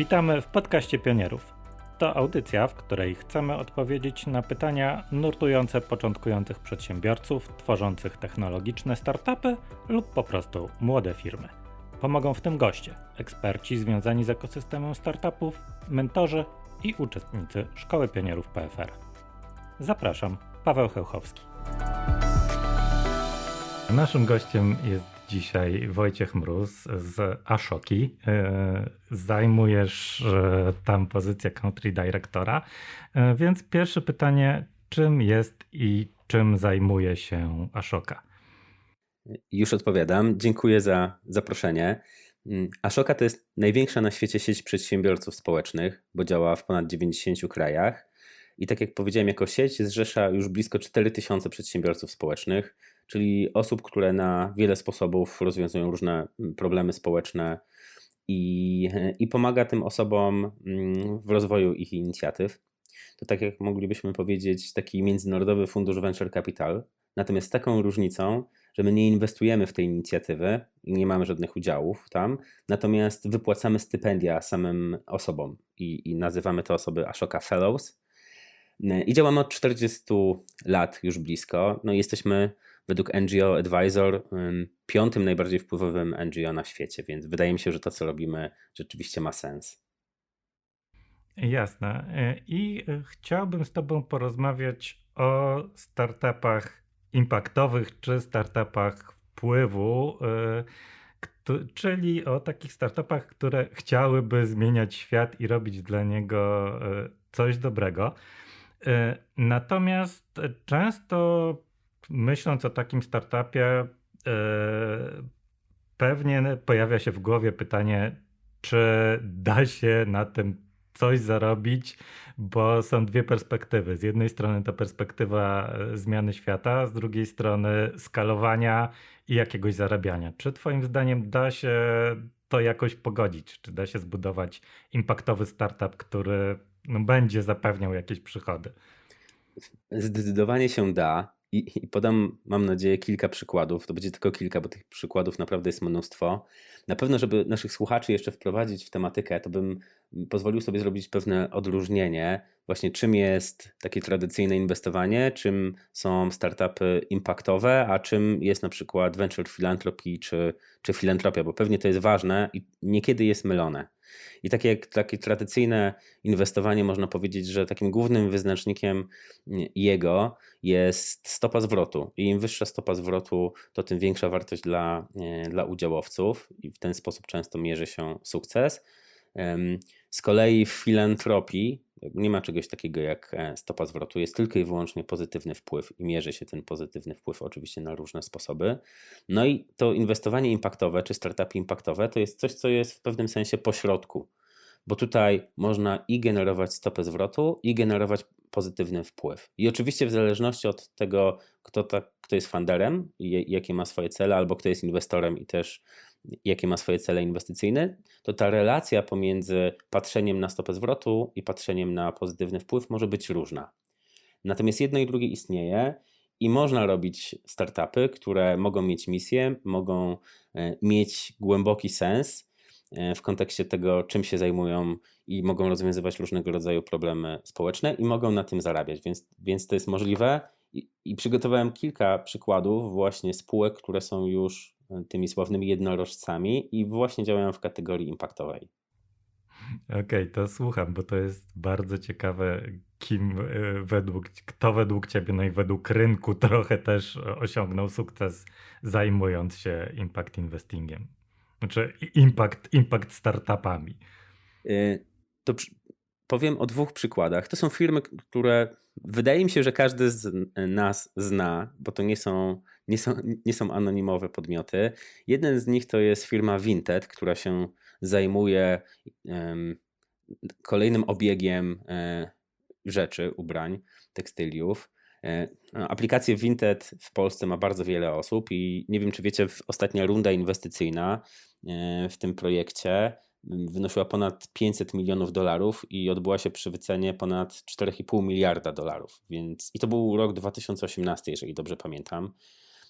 Witamy w podcaście Pionierów. To audycja, w której chcemy odpowiedzieć na pytania nurtujące początkujących przedsiębiorców tworzących technologiczne startupy lub po prostu młode firmy. Pomogą w tym goście, eksperci związani z ekosystemem startupów, mentorzy i uczestnicy Szkoły Pionierów PFR. Zapraszam, Paweł Chełchowski. Naszym gościem jest dzisiaj Wojciech Mróz z Ashoki. E, Zajmujesz e, tam pozycję country directora, E, więc pierwsze pytanie, czym jest i czym zajmuje się Ashoka? Już odpowiadam. Dziękuję za zaproszenie. Mm, Ashoka to jest największa na świecie sieć przedsiębiorców społecznych, bo działa w ponad 90 krajach. I tak jak powiedziałem, jako sieć zrzesza już blisko 4000 przedsiębiorców społecznych, czyli osób, które na wiele sposobów rozwiązują różne mm, problemy społeczne i, i pomaga tym osobom mm, w rozwoju ich inicjatyw. To tak jak moglibyśmy powiedzieć, taki międzynarodowy fundusz Venture Capital. Natomiast z taką różnicą, że my nie inwestujemy w te inicjatywy i nie mamy żadnych udziałów tam, natomiast wypłacamy stypendia samym osobom i, i nazywamy te osoby Ashoka Fellows. I działamy od 40 lat już blisko. No, jesteśmy według NGO Advisor ym, piątym najbardziej wpływowym NGO na świecie, więc wydaje mi się, że to, co robimy, rzeczywiście ma sens. Jasne. E, I e, chciałbym z Tobą porozmawiać o startupach impaktowych czy startupach wpływu, kto- czyli o takich startupach, które chciałyby zmieniać świat i robić dla niego coś dobrego. E, Natomiast e, często myśląc o takim startupie, e, pewnie pojawia się w głowie pytanie, czy da się na tym coś zarobić, bo są dwie perspektywy. Z jednej strony to perspektywa zmiany świata, z drugiej strony skalowania i jakiegoś zarabiania. Czy Twoim zdaniem da się to jakoś pogodzić? Czy da się zbudować impaktowy startup, który no, będzie zapewniał jakieś przychody? Zdecydowanie się da. I, I podam, mam nadzieję, kilka przykładów. To będzie tylko kilka, bo tych przykładów naprawdę jest mnóstwo. Na pewno, żeby naszych słuchaczy jeszcze wprowadzić w tematykę, to bym pozwolił sobie zrobić pewne odróżnienie, właśnie czym jest takie tradycyjne inwestowanie, czym są startupy impaktowe, a czym jest na przykład venture philanthropy czy, czy filantropia, bo pewnie to jest ważne i niekiedy jest mylone. I takie, takie tradycyjne inwestowanie, można powiedzieć, że takim głównym wyznacznikiem jego jest stopa zwrotu. I im wyższa stopa zwrotu, to tym większa wartość dla, e, dla udziałowców, i w ten sposób często mierzy się sukces. Z kolei w filantropii nie ma czegoś takiego jak e, stopa zwrotu, jest tylko i wyłącznie pozytywny wpływ i mierzy się ten pozytywny wpływ oczywiście na różne sposoby. No i to inwestowanie impaktowe czy startupy impaktowe to jest coś, co jest w pewnym sensie pośrodku, bo tutaj można i generować stopę zwrotu, i generować pozytywny wpływ. I oczywiście w zależności od tego, kto, ta, kto jest funderem i jakie ma swoje cele, albo kto jest inwestorem i też jakie ma swoje cele inwestycyjne, to ta relacja pomiędzy patrzeniem na stopę zwrotu i patrzeniem na pozytywny wpływ może być różna. Natomiast jedno i drugie istnieje i można robić startupy, które mogą mieć misję, mogą e, mieć głęboki sens e, w kontekście tego, czym się zajmują i mogą rozwiązywać różnego rodzaju problemy społeczne i mogą na tym zarabiać, więc, więc to jest możliwe. I, I przygotowałem kilka przykładów właśnie spółek, które są już e, tymi sławnymi jednorożcami i właśnie działają w kategorii impaktowej. Okej, to słucham, bo to jest bardzo ciekawe, kim y, według, kto według ciebie, no i według rynku trochę też osiągnął sukces zajmując się impact investingiem. Znaczy impact, impact startupami. Y, To przy- powiem o dwóch przykładach. To są firmy, które wydaje mi się, że każdy z nas zna, bo to nie są, nie są, nie są anonimowe podmioty. Jeden z nich to jest firma Vinted, która się zajmuje em, kolejnym obiegiem e, rzeczy, ubrań, tekstyliów. E, no, Aplikację Vinted w Polsce ma bardzo wiele osób i nie wiem, czy wiecie, ostatnia runda inwestycyjna e, w tym projekcie wynosiła ponad 500 milionów dolarów i odbyła się przy wycenie ponad 4,5 miliarda dolarów. Więc, I to był rok 2018, jeżeli dobrze pamiętam.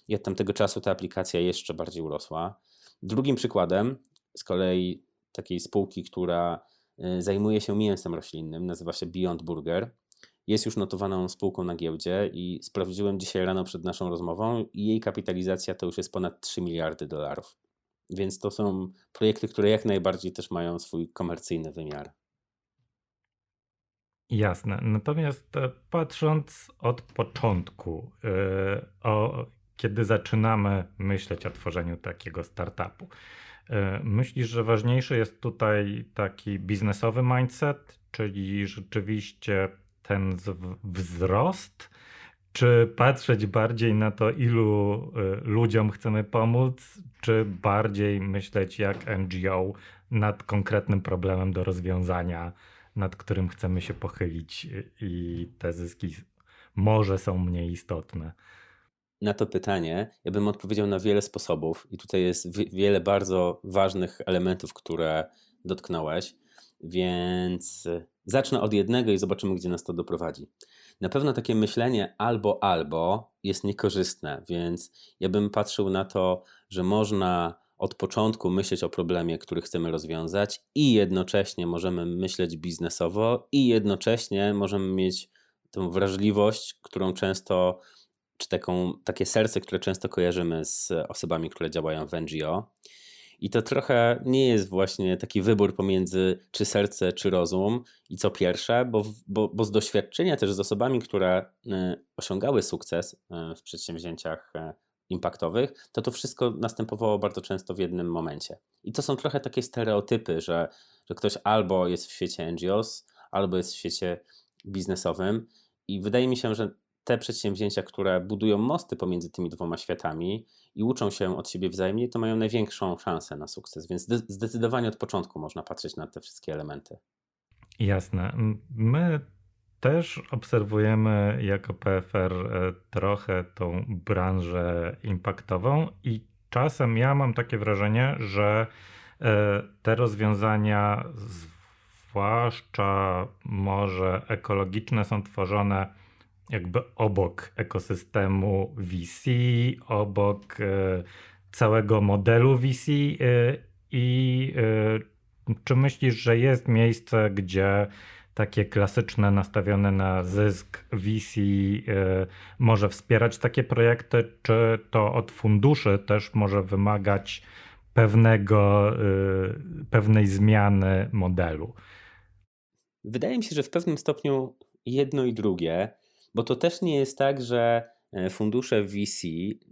I od tamtego czasu ta aplikacja jeszcze bardziej urosła. Drugim przykładem z kolei takiej spółki, która y, zajmuje się mięsem roślinnym, nazywa się Beyond Burger. Jest już notowaną spółką na giełdzie i sprawdziłem dzisiaj rano przed naszą rozmową i jej kapitalizacja to już jest ponad 3 miliardy dolarów. Więc to są projekty, które jak najbardziej też mają swój komercyjny wymiar. Jasne. Natomiast e, patrząc od początku, e, o, kiedy zaczynamy myśleć o tworzeniu takiego startupu, e, myślisz, że ważniejszy jest tutaj taki biznesowy mindset, czyli rzeczywiście ten wzrost, czy patrzeć bardziej na to, ilu e, ludziom chcemy pomóc, czy bardziej myśleć jak NGO nad konkretnym problemem do rozwiązania? nad którym chcemy się pochylić i te zyski może są mniej istotne. Na to pytanie ja bym odpowiedział na wiele sposobów, i tutaj jest wi- wiele bardzo ważnych elementów, które dotknąłeś, więc y, zacznę od jednego i zobaczymy, gdzie nas to doprowadzi. Na pewno takie myślenie albo albo jest niekorzystne, więc ja bym patrzył na to, że można od początku myśleć o problemie, który chcemy rozwiązać, i jednocześnie możemy myśleć biznesowo, i jednocześnie możemy mieć tą wrażliwość, którą często, czy taką, takie serce, które często kojarzymy z osobami, które działają w NGO. I to trochę nie jest właśnie taki wybór pomiędzy czy serce, czy rozum i co pierwsze, bo, bo, bo z doświadczenia też z osobami, które y, osiągały sukces y, w przedsięwzięciach y, impaktowych, to to wszystko następowało bardzo często w jednym momencie. I to są trochę takie stereotypy, że, że ktoś albo jest w świecie NGOs, albo jest w świecie biznesowym. I wydaje mi się, że te przedsięwzięcia, które budują mosty pomiędzy tymi dwoma światami i uczą się od siebie wzajemnie, to mają największą szansę na sukces. Więc zde- zdecydowanie od początku można patrzeć na te wszystkie elementy. Jasne. My też obserwujemy jako PFR e, trochę tą branżę impaktową i czasem ja mam takie wrażenie, że e, te rozwiązania, zwłaszcza może ekologiczne, są tworzone jakby obok ekosystemu VC, obok e, całego modelu VC e, i e, czy myślisz, że jest miejsce, gdzie takie klasyczne, nastawione na zysk VC może wspierać takie projekty, czy to od funduszy też może wymagać pewnego, pewnej zmiany modelu? Wydaje mi się, że w pewnym stopniu jedno i drugie, bo to też nie jest tak, że e, fundusze VC,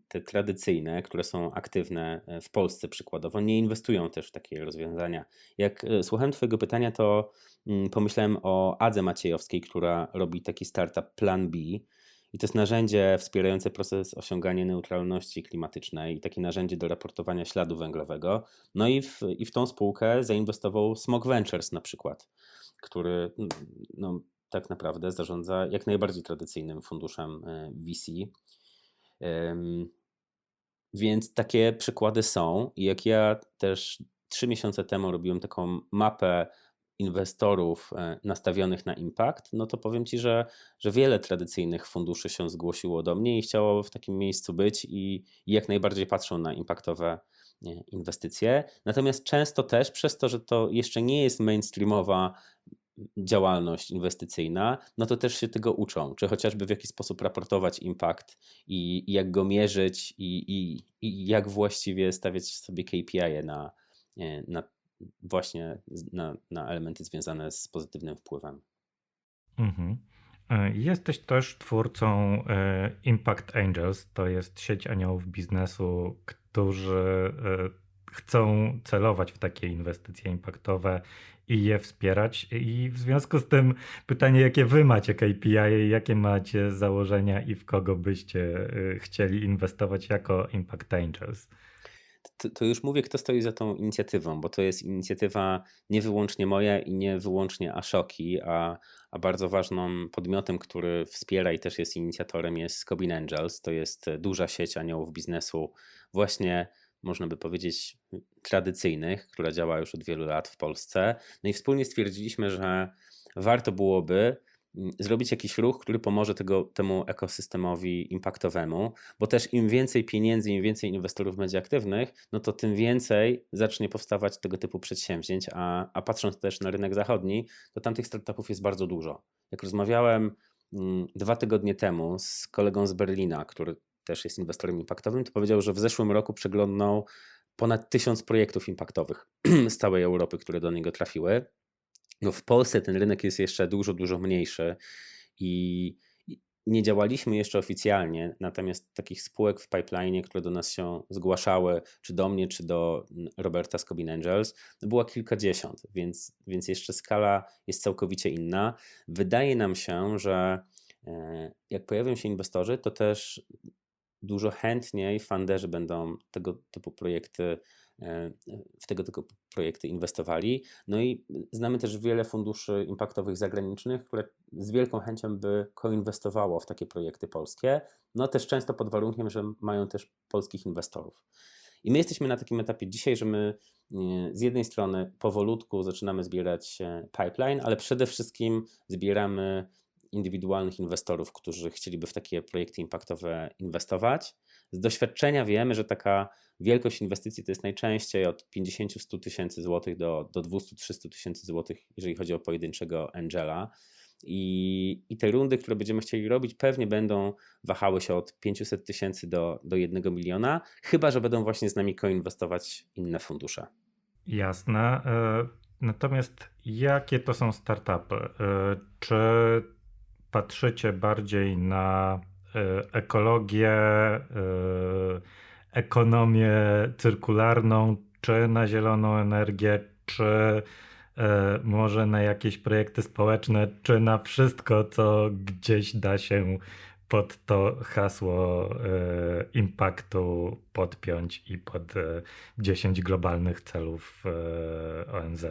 te tradycyjne, które są aktywne e, w Polsce przykładowo, nie inwestują też w takie rozwiązania. Jak e, słuchałem Twojego pytania, to mm, pomyślałem o Adze Maciejowskiej, która robi taki startup Plan B. I to jest narzędzie wspierające proces osiągania neutralności klimatycznej i takie narzędzie do raportowania śladu węglowego. No i w, i w tą spółkę zainwestował Smog Ventures na przykład, który mm, no, tak naprawdę zarządza jak najbardziej tradycyjnym funduszem e, VC. Więc takie przykłady są. I jak ja też trzy miesiące temu robiłem taką mapę inwestorów e, nastawionych na impact, no to powiem Ci, że, że wiele tradycyjnych funduszy się zgłosiło do mnie i chciało w takim miejscu być i, i jak najbardziej patrzą na impaktowe nie, inwestycje. Natomiast często też przez to, że to jeszcze nie jest mainstreamowa działalność inwestycyjna, no to też się tego uczą, czy chociażby w jaki sposób raportować impact i, i jak go mierzyć i, i, i jak właściwie stawiać sobie KPI na, nie, na właśnie na, na elementy związane z pozytywnym wpływem. Mhm. E, Jesteś też twórcą e, Impact Angels. To jest sieć aniołów biznesu, którzy e, chcą celować w takie inwestycje impaktowe i je wspierać. I w związku z tym pytanie, jakie wy macie KPI, jakie macie założenia i w kogo byście e, chcieli inwestować jako Impact Angels? To, to już mówię, kto stoi za tą inicjatywą, bo to jest inicjatywa nie wyłącznie moja i nie wyłącznie Ashoki, a, a bardzo ważnym podmiotem, który wspiera i też jest inicjatorem jest Cobin Angels. To jest duża sieć aniołów biznesu, właśnie można by powiedzieć tradycyjnych, która działa już od wielu lat w Polsce. No i wspólnie stwierdziliśmy, że warto byłoby mm, zrobić jakiś ruch, który pomoże tego, temu ekosystemowi impaktowemu, bo też im więcej pieniędzy, im więcej inwestorów będzie aktywnych, no to tym więcej zacznie powstawać tego typu przedsięwzięć, a, a patrząc też na rynek zachodni, to tam tych startupów jest bardzo dużo. Jak rozmawiałem mm, dwa tygodnie temu z kolegą z Berlina, który też jest inwestorem impaktowym, to powiedział, że w zeszłym roku przeglądnął ponad tysiąc projektów impaktowych z całej Europy, które do niego trafiły. No w Polsce ten rynek jest jeszcze dużo, dużo mniejszy i nie działaliśmy jeszcze oficjalnie, natomiast takich spółek w pipeline, które do nas się zgłaszały, czy do mnie, czy do Roberta z Cobin Angels, było kilkadziesiąt, więc, więc jeszcze skala jest całkowicie inna. Wydaje nam się, że e, jak pojawią się inwestorzy, to też dużo chętniej funderzy będą tego typu projekty e, w tego typu projekty inwestowali. No i znamy też wiele funduszy impaktowych zagranicznych, które z wielką chęcią by koinwestowało w takie projekty polskie, no też często pod warunkiem, że mają też polskich inwestorów. I my jesteśmy na takim etapie dzisiaj, że my e, z jednej strony powolutku zaczynamy zbierać e, pipeline, ale przede wszystkim zbieramy indywidualnych inwestorów, którzy chcieliby w takie projekty impaktowe inwestować. Z doświadczenia wiemy, że taka wielkość inwestycji to jest najczęściej od 50-100 tysięcy złotych do, do 200-300 tysięcy złotych, jeżeli chodzi o pojedynczego angela. I, I te rundy, które będziemy chcieli robić, pewnie będą wahały się od 500 tysięcy do, do 1 miliona, chyba że będą właśnie z nami koinwestować inne fundusze. Jasne. E, Natomiast jakie to są startupy? E, Czy patrzycie bardziej na e, ekologię, e, ekonomię cyrkularną, czy na zieloną energię, czy e, może na jakieś projekty społeczne, czy na wszystko, co gdzieś da się pod to hasło impaktu podpiąć i pod e, 10 globalnych celów ONZ.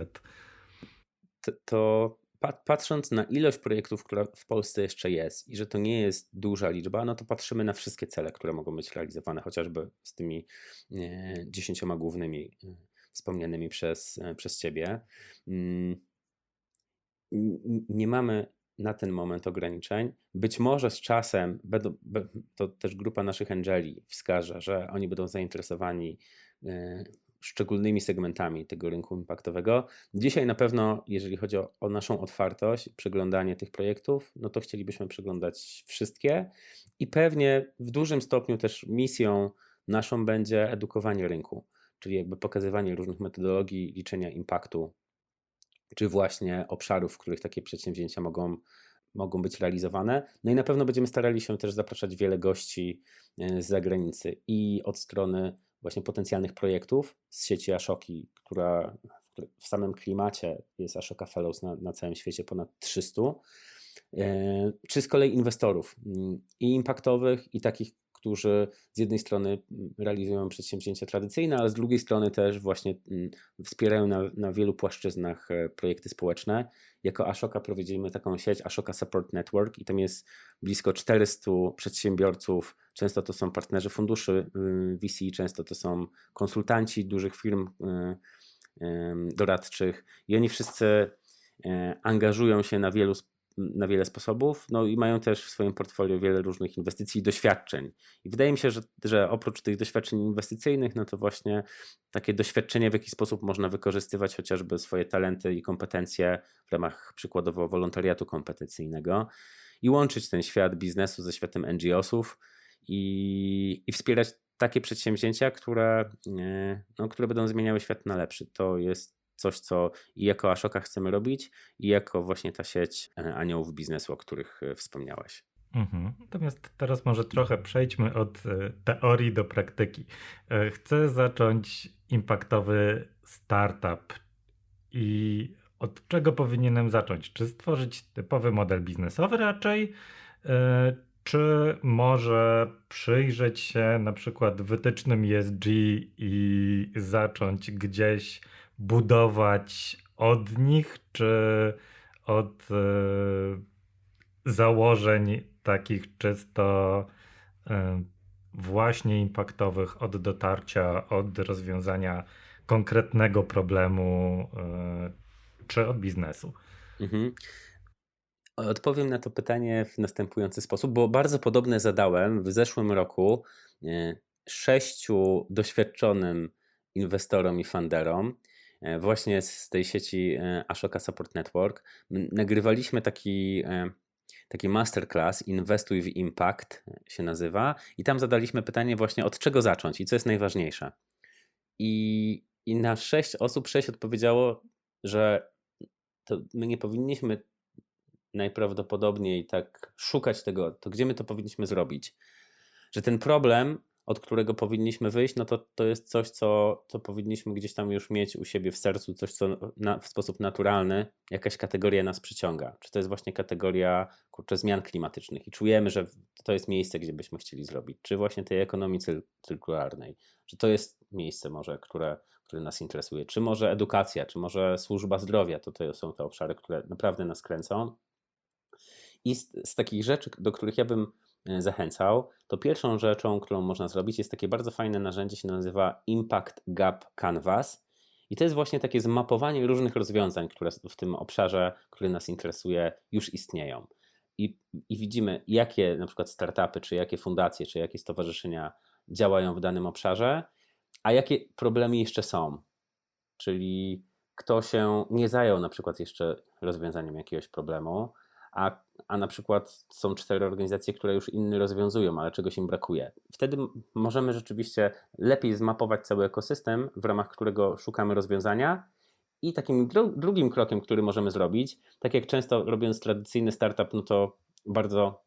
To, to patrząc na ilość projektów, która w Polsce jeszcze jest i że to nie jest duża liczba, no to patrzymy na wszystkie cele, które mogą być realizowane, chociażby z tymi e, dziesięcioma głównymi e, wspomnianymi przez, e, przez Ciebie. Mm, Nie mamy na ten moment ograniczeń. Być może z czasem to też grupa naszych angeli wskaże, że oni będą zainteresowani szczególnymi segmentami tego rynku impaktowego. Dzisiaj na pewno, jeżeli chodzi o, o naszą otwartość, przeglądanie tych projektów, no to chcielibyśmy przeglądać wszystkie i pewnie w dużym stopniu też misją naszą będzie edukowanie rynku, czyli jakby pokazywanie różnych metodologii liczenia impaktu, czy właśnie obszarów, w których takie przedsięwzięcia mogą, mogą być realizowane. No i na pewno będziemy starali się też zapraszać wiele gości e, z zagranicy i od strony właśnie potencjalnych projektów z sieci Ashoki, która w- samym klimacie jest Ashoka Fellows na, na całym świecie ponad 300, e, czy z kolei inwestorów mm, i impaktowych, i takich, którzy z jednej strony mm, realizują przedsięwzięcia tradycyjne, ale z drugiej strony też właśnie mm, wspierają na, na wielu płaszczyznach e, projekty społeczne. Jako Ashoka prowadzimy taką sieć Ashoka Support Network i tam jest blisko 400 przedsiębiorców. Często to są partnerzy funduszy y, VC, często to są konsultanci dużych firm y, doradczych i oni wszyscy y, angażują się na wielu na wiele sposobów, no i mają też w swoim portfolio wiele różnych inwestycji i doświadczeń. I wydaje mi się, że, że oprócz tych doświadczeń inwestycyjnych, no to właśnie takie doświadczenie, w jaki sposób można wykorzystywać chociażby swoje talenty i kompetencje w ramach przykładowo wolontariatu kompetencyjnego i łączyć ten świat biznesu ze światem NGO-sów i, i wspierać takie przedsięwzięcia, które, e, no, które będą zmieniały świat na lepszy. To jest coś, co i jako Ashoka chcemy robić, i jako właśnie ta sieć e, aniołów biznesu, o których e, wspomniałeś. Mhm. Natomiast teraz może trochę przejdźmy od e, teorii do praktyki. Chcę zacząć impaktowy startup i od czego powinienem zacząć? Czy stworzyć typowy model biznesowy raczej, czy może przyjrzeć się na przykład wytycznym ESG i zacząć gdzieś budować od nich, czy od e, założeń takich czysto e, właśnie impaktowych od dotarcia, od rozwiązania konkretnego problemu, e, czy od biznesu. Mhm. Odpowiem na to pytanie w następujący sposób, bo bardzo podobne zadałem w zeszłym roku sześciu doświadczonym inwestorom i funderom właśnie z tej sieci e, Ashoka Support Network. Nagrywaliśmy taki, e, taki masterclass Inwestuj w Impact się nazywa i tam zadaliśmy pytanie właśnie od czego zacząć i co jest najważniejsze. I, i na sześć osób sześć odpowiedziało, że to my nie powinniśmy najprawdopodobniej tak szukać tego, to gdzie my to powinniśmy zrobić? Że ten problem, od którego powinniśmy wyjść, no to, to jest coś, co, co powinniśmy gdzieś tam już mieć u siebie w sercu, coś, co na, w sposób naturalny, jakaś kategoria nas przyciąga. Czy to jest właśnie kategoria kurczę, zmian klimatycznych i czujemy, że to jest miejsce, gdzie byśmy chcieli zrobić, czy właśnie tej ekonomii cyr- cyrkularnej, czy to jest miejsce może, które, które nas interesuje, czy może edukacja, czy może służba zdrowia, to, to są te obszary, które naprawdę nas kręcą. I z, z takich rzeczy, do których ja bym zachęcał, to pierwszą rzeczą, którą można zrobić, jest takie bardzo fajne narzędzie, się nazywa Impact Gap Canvas. I to jest właśnie takie zmapowanie różnych rozwiązań, które w tym obszarze, który nas interesuje, już istnieją. I, I widzimy, jakie na przykład startupy, czy jakie fundacje, czy jakie stowarzyszenia działają w danym obszarze, a jakie problemy jeszcze są. Czyli kto się nie zajął na przykład jeszcze rozwiązaniem jakiegoś problemu, a, a na przykład są cztery organizacje, które już inny rozwiązują, ale czegoś im brakuje. Wtedy możemy rzeczywiście lepiej zmapować cały ekosystem, w ramach którego szukamy rozwiązania. I takim dru- drugim krokiem, który możemy zrobić, tak jak często robiąc tradycyjny startup, no to bardzo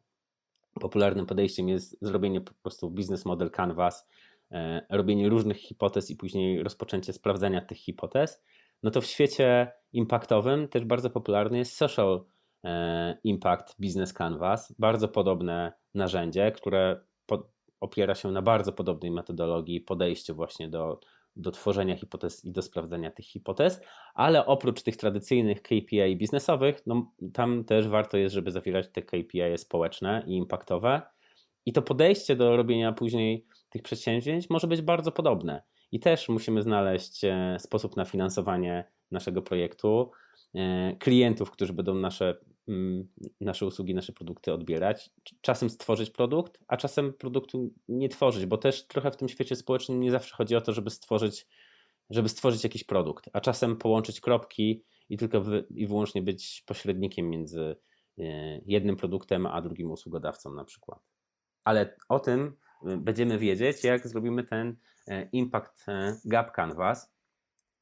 popularnym podejściem jest zrobienie po prostu business model canvas, e, robienie różnych hipotez i później rozpoczęcie sprawdzania tych hipotez, no to w świecie impactowym też bardzo popularny jest social impact business canvas, bardzo podobne narzędzie, które opiera się na bardzo podobnej metodologii, podejściu właśnie do, do tworzenia hipotez i do sprawdzania tych hipotez, ale oprócz tych tradycyjnych KPI biznesowych, no, tam też warto jest, żeby zawierać te KPI społeczne i impaktowe. I to podejście do robienia później tych przedsięwzięć może być bardzo podobne. I też musimy znaleźć e, sposób na finansowanie naszego projektu, e, klientów, którzy będą nasze, mm, nasze usługi, nasze produkty odbierać. Czasem stworzyć produkt, a czasem produktu nie tworzyć, bo też trochę w tym świecie społecznym nie zawsze chodzi o to, żeby stworzyć, żeby stworzyć jakiś produkt, a czasem połączyć kropki i tylko wy, i wyłącznie być pośrednikiem między e, jednym produktem a drugim usługodawcą na przykład. Ale o tym y, będziemy wiedzieć, jak zrobimy ten e, Impact e, Gap Canvas,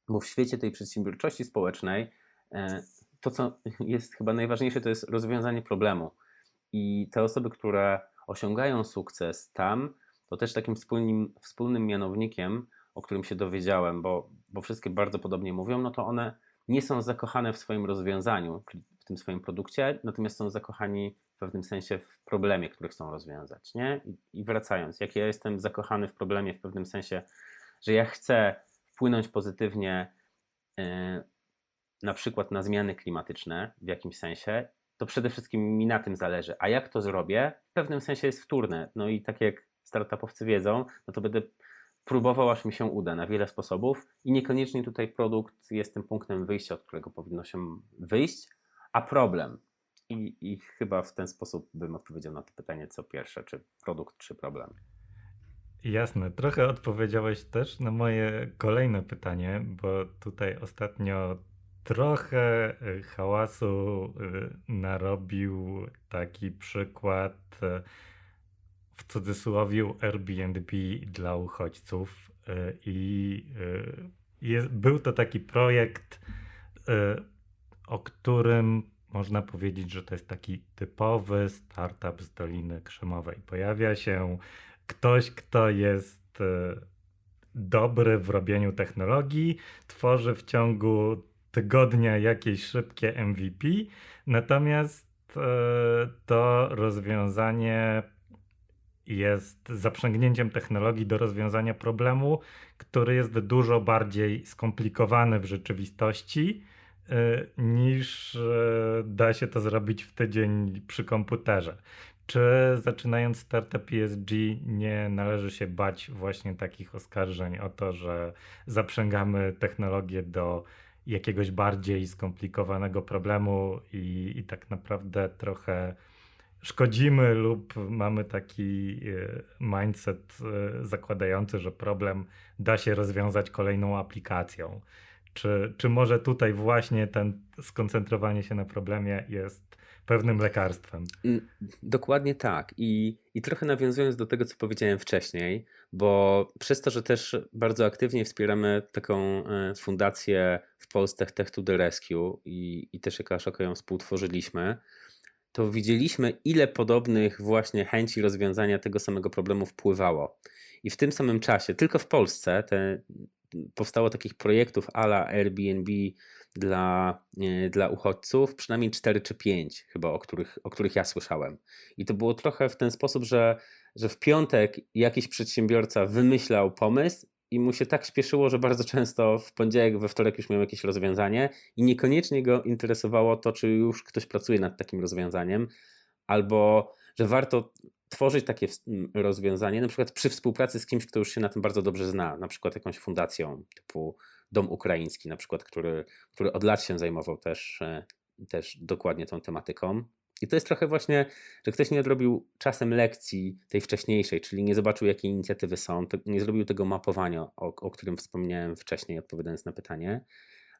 bo w świecie tej przedsiębiorczości społecznej e, to, co jest chyba najważniejsze, to jest rozwiązanie problemu. I te osoby, które osiągają sukces tam, to też takim wspólnym, wspólnym mianownikiem, o którym się dowiedziałem, bo, bo wszystkie bardzo podobnie mówią, no to one nie są zakochane w swoim rozwiązaniu, w tym swoim produkcie, natomiast są zakochani w pewnym sensie w problemie, który chcą rozwiązać. Nie? I, I wracając, jak ja jestem zakochany w problemie w pewnym sensie, że ja chcę wpłynąć pozytywnie yy, na przykład na zmiany klimatyczne w jakimś sensie, to przede wszystkim mi na tym zależy. A jak to zrobię, w pewnym sensie jest wtórne. No i tak jak startupowcy wiedzą, no to będę próbował, aż mi się uda na wiele sposobów i niekoniecznie tutaj produkt jest tym punktem wyjścia, od którego powinno się wyjść, a problem. I, I chyba w ten sposób bym odpowiedział na to pytanie, co pierwsze, czy produkt, czy problem. Jasne, trochę odpowiedziałeś też na moje kolejne pytanie, bo tutaj ostatnio trochę y, hałasu y, narobił taki przykład y, w cudzysłowie Airbnb dla uchodźców i jest, był to taki projekt, o którym można powiedzieć, że to jest taki typowy startup z Doliny Krzemowej. Pojawia się ktoś, kto jest dobry w robieniu technologii, tworzy w ciągu tygodnia jakieś szybkie MVP, natomiast e, to rozwiązanie jest zaprzęgnięciem technologii do rozwiązania problemu, który jest dużo bardziej skomplikowany w rzeczywistości e, niż e, da się to zrobić w tydzień przy komputerze. Czy zaczynając startup ESG nie należy się bać właśnie takich oskarżeń o to, że zaprzęgamy technologię do jakiegoś bardziej skomplikowanego problemu i, i tak naprawdę trochę szkodzimy lub mamy taki e, mindset e, zakładający, że problem da się rozwiązać kolejną aplikacją. Czy, czy może tutaj właśnie ten skoncentrowanie się na problemie jest pewnym lekarstwem? Mm, Dokładnie tak. I, I trochę nawiązując do tego, co powiedziałem wcześniej, bo przez to, że też bardzo aktywnie wspieramy taką e, fundację w Polsce Tech to the Rescue i, i też jako Ashoka ją współtworzyliśmy, to widzieliśmy, ile podobnych właśnie chęci rozwiązania tego samego problemu wpływało. I w tym samym czasie, tylko w Polsce, te, powstało takich projektów ala Airbnb dla, e, dla uchodźców, przynajmniej 4 czy 5 chyba, o których, o których ja słyszałem. I to było trochę w ten sposób, że, że w piątek jakiś przedsiębiorca wymyślał pomysł i mu się tak śpieszyło, że bardzo często w poniedziałek, we wtorek już miał jakieś rozwiązanie i niekoniecznie go interesowało to, czy już ktoś pracuje nad takim rozwiązaniem, albo że warto tworzyć takie rozwiązanie, na przykład przy współpracy z kimś, kto już się na tym bardzo dobrze zna, na przykład jakąś fundacją typu Dom Ukraiński, na przykład, który, który od lat się zajmował też, e, też dokładnie tą tematyką. I to jest trochę właśnie, że ktoś nie odrobił czasem lekcji tej wcześniejszej, czyli nie zobaczył, jakie inicjatywy są, nie zrobił tego mapowania, o, o którym wspomniałem wcześniej, odpowiadając na pytanie.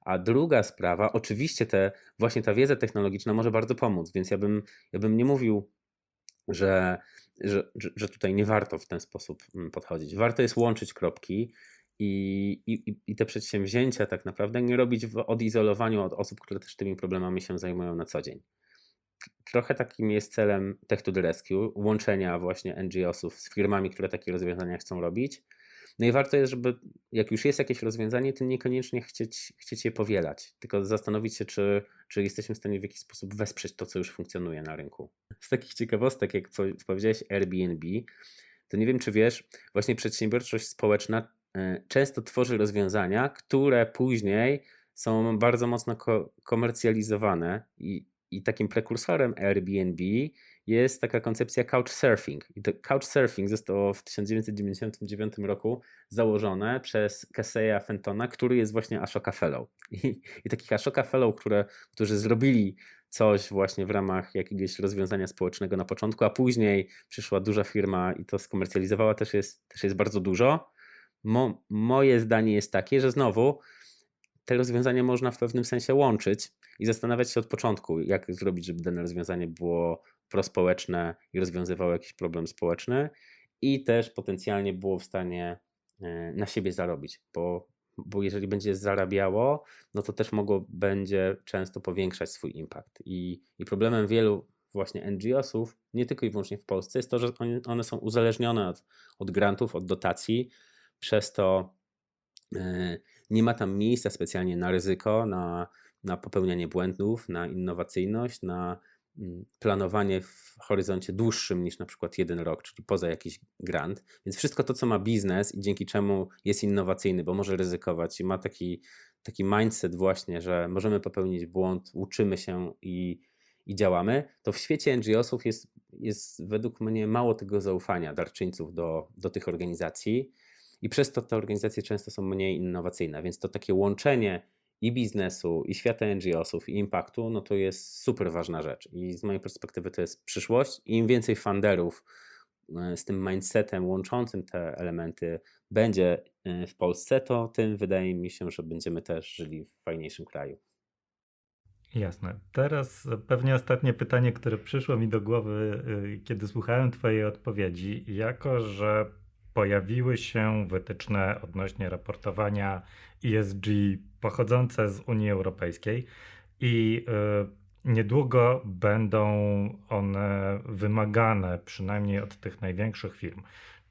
A druga sprawa, oczywiście te, właśnie ta wiedza technologiczna może bardzo pomóc, więc ja bym, ja bym nie mówił, że, że, że tutaj nie warto w ten sposób mm, podchodzić. Warto jest łączyć kropki i, i, i te przedsięwzięcia tak naprawdę nie robić w odizolowaniu od osób, które też tymi problemami się zajmują na co dzień. Trochę takim jest celem Tech to the Rescue, łączenia właśnie NGO-sów z firmami, które takie rozwiązania chcą robić. No i warto jest, żeby jak już jest jakieś rozwiązanie, to niekoniecznie chcieć, chcieć je powielać, tylko zastanowić się, czy, czy jesteśmy w stanie w jakiś sposób wesprzeć to, co już funkcjonuje na rynku. Z takich ciekawostek, jak po- powiedziałeś Airbnb, to nie wiem, czy wiesz, właśnie przedsiębiorczość społeczna e, często tworzy rozwiązania, które później są bardzo mocno ko- komercjalizowane i, i takim prekursorem Airbnb jest taka koncepcja couchsurfing. I to couchsurfing zostało w 1999 roku założone przez Caseya Fentona, który jest właśnie Ashoka Fellow. I, i takich Ashoka Fellow, które, którzy zrobili coś właśnie w ramach jakiegoś rozwiązania społecznego na początku, a później przyszła duża firma i to skomercjalizowała, też jest, też jest bardzo dużo. Mo, moje zdanie jest takie, że znowu te rozwiązania można w pewnym sensie łączyć i zastanawiać się od początku, jak zrobić, żeby dane rozwiązanie było prospołeczne i rozwiązywało jakiś problem społeczny i też potencjalnie było w stanie e, na siebie zarobić, bo, bo jeżeli będzie zarabiało, no to też mogło będzie często powiększać swój impact. I, i problemem wielu właśnie NGO-sów, nie tylko i wyłącznie w Polsce, jest to, że one są uzależnione od, od grantów, od dotacji, przez to e, nie ma tam miejsca specjalnie na ryzyko, na, na popełnianie błędów, na innowacyjność, na planowanie w horyzoncie dłuższym niż na przykład jeden rok, czyli poza jakiś grant. Więc wszystko to, co ma biznes i dzięki czemu jest innowacyjny, bo może ryzykować i ma taki, taki mindset właśnie, że możemy popełnić błąd, uczymy się i, i działamy, to w świecie NGO-sów jest, jest według mnie mało tego zaufania darczyńców do, do tych organizacji i przez to te organizacje często są mniej innowacyjne, więc to takie łączenie i biznesu, i świata NGO-sów, i impaktu, no to jest super ważna rzecz. I z mojej perspektywy to jest przyszłość. I im więcej funderów e, z tym mindsetem łączącym te elementy będzie e, w Polsce, to tym wydaje mi się, że będziemy też żyli w fajniejszym kraju. Jasne. Teraz pewnie ostatnie pytanie, które przyszło mi do głowy, y, kiedy słuchałem Twojej odpowiedzi. Jako, że pojawiły się wytyczne odnośnie raportowania ESG pochodzące z Unii Europejskiej i y, niedługo będą one wymagane, przynajmniej od tych największych firm.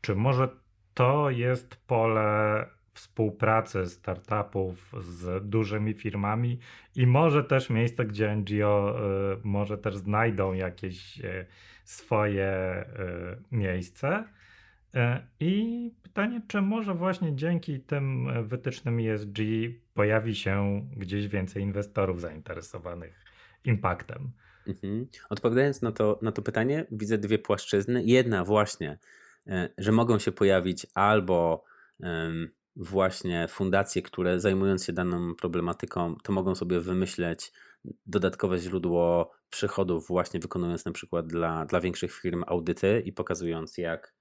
Czy może to jest pole współpracy startupów z dużymi firmami i może też miejsce, gdzie NGO y, może też znajdą jakieś y, swoje miejsce. Y, I pytanie, czy może właśnie dzięki tym y, wytycznym ESG pojawi się gdzieś więcej inwestorów zainteresowanych impaktem? Mhm. Odpowiadając na to, na to pytanie, widzę dwie płaszczyzny. Jedna właśnie, e, że mogą się pojawić albo właśnie fundacje, które zajmując się daną problematyką, to mogą sobie wymyśleć dodatkowe źródło przychodów, właśnie wykonując na przykład dla, dla większych firm audyty i pokazując, jak, e,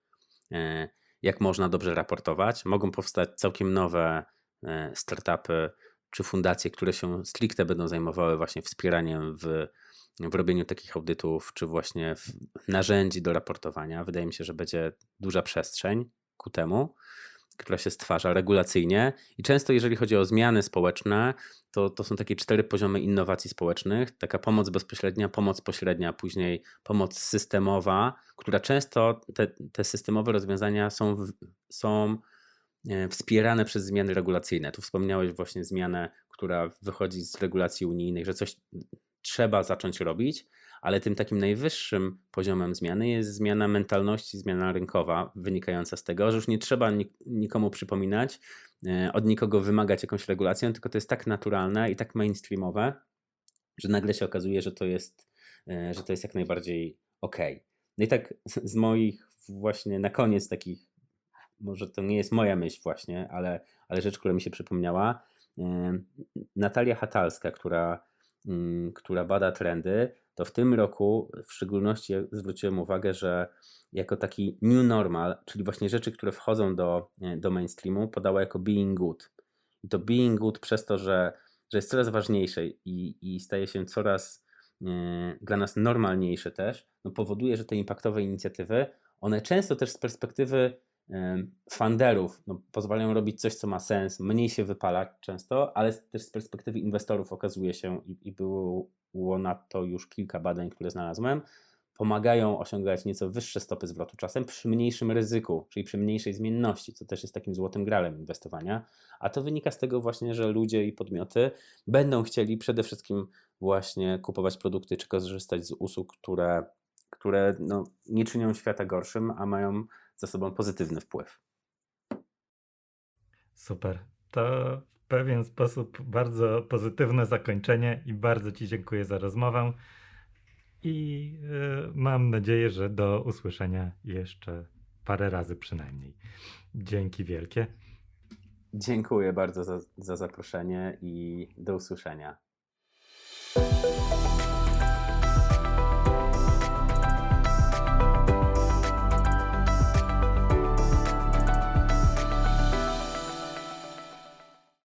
jak można dobrze raportować. Mogą powstać całkiem nowe e, startupy czy fundacje, które się stricte będą zajmowały właśnie wspieraniem w, w robieniu takich audytów, czy właśnie narzędzi do raportowania. Wydaje mi się, że będzie duża przestrzeń ku temu która się stwarza regulacyjnie. I często, jeżeli chodzi o zmiany społeczne, to, to są takie cztery poziomy innowacji społecznych. Taka pomoc bezpośrednia, pomoc pośrednia, później pomoc systemowa, która często te, te systemowe rozwiązania są, w, są e, wspierane przez zmiany regulacyjne. Tu wspomniałeś właśnie zmianę, która wychodzi z regulacji unijnych, że coś trzeba zacząć robić, ale tym takim najwyższym poziomem zmiany jest zmiana mentalności, zmiana rynkowa, wynikająca z tego, że już nie trzeba nikomu przypominać, e, od nikogo wymagać jakąś regulację, tylko to jest tak naturalne i tak mainstreamowe, że nagle się okazuje, że to jest, e, że to jest jak najbardziej ok. No i tak z moich właśnie na koniec takich, może to nie jest moja myśl właśnie, ale, ale rzecz, która mi się przypomniała, e, Natalia Hatalska, która, mm, która bada trendy, to w tym roku w szczególności zwróciłem uwagę, że jako taki new normal, czyli właśnie rzeczy, które wchodzą do, do mainstreamu, podała jako being good. I to being good przez to, że, że jest coraz ważniejsze i, i staje się coraz e, dla nas normalniejsze też, no powoduje, że te impaktowe inicjatywy, one często też z perspektywy funderów no, pozwalają robić coś, co ma sens, mniej się wypala często, ale też z perspektywy inwestorów okazuje się i, i było na to już kilka badań, które znalazłem, pomagają osiągać nieco wyższe stopy zwrotu czasem przy mniejszym ryzyku, czyli przy mniejszej zmienności, co też jest takim złotym gralem inwestowania. A to wynika z tego właśnie, że ludzie i podmioty będą chcieli przede wszystkim właśnie kupować produkty czy korzystać z usług, które, które no, nie czynią świata gorszym, a mają za sobą pozytywny wpływ. Super. To pewien sposób bardzo pozytywne zakończenie i bardzo Ci dziękuję za rozmowę. I y, mam nadzieję, że do usłyszenia jeszcze parę razy przynajmniej. Dzięki wielkie. Dziękuję bardzo za, za zaproszenie i do usłyszenia.